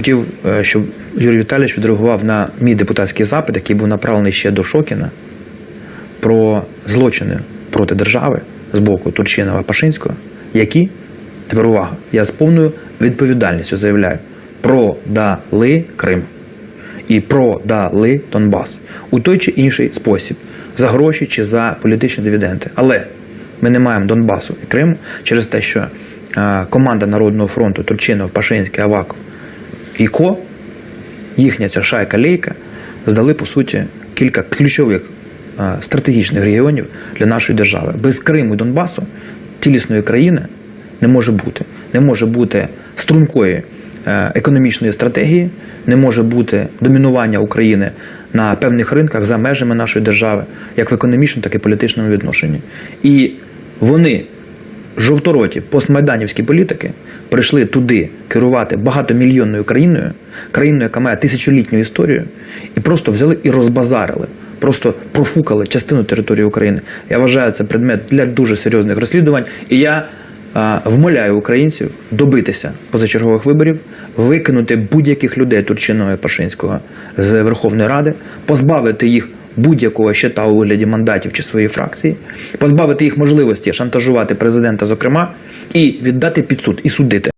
Хотів, е, щоб Юрій Віталійович відреагував на мій депутатський запит, який був направлений ще до Шокіна, про злочини проти держави з боку Турчинова Пашинського, які, тепер увага, я з повною відповідальністю заявляю, продали Крим і продали Донбас у той чи інший спосіб, за гроші чи за політичні дивіденди. Але ми не маємо Донбасу і Криму через те, що е, команда Народного фронту Турчинов, Пашинський, Аваков і Ко, їхня ця шайка лейка, здали по суті кілька ключових е, стратегічних регіонів для нашої держави. Без Криму і Донбасу цілісної країни не може бути. Не може бути стрункої е, економічної стратегії, не може бути домінування України на певних ринках за межами нашої держави, як в економічному, так і політичному відношенні. І вони жовтороті постмайданівські політики прийшли туди керувати багатомільйонною країною, країною, яка має тисячолітню історію, і просто взяли і розбазарили, просто профукали частину території України. Я вважаю це предмет для дуже серйозних розслідувань. І я а, вмоляю українців добитися позачергових виборів, викинути будь-яких людей Турчиного і Пашинського з Верховної Ради, позбавити їх будь-якого щита у вигляді мандатів чи своєї фракції, позбавити їх можливості шантажувати президента, зокрема, і віддати під суд і судити.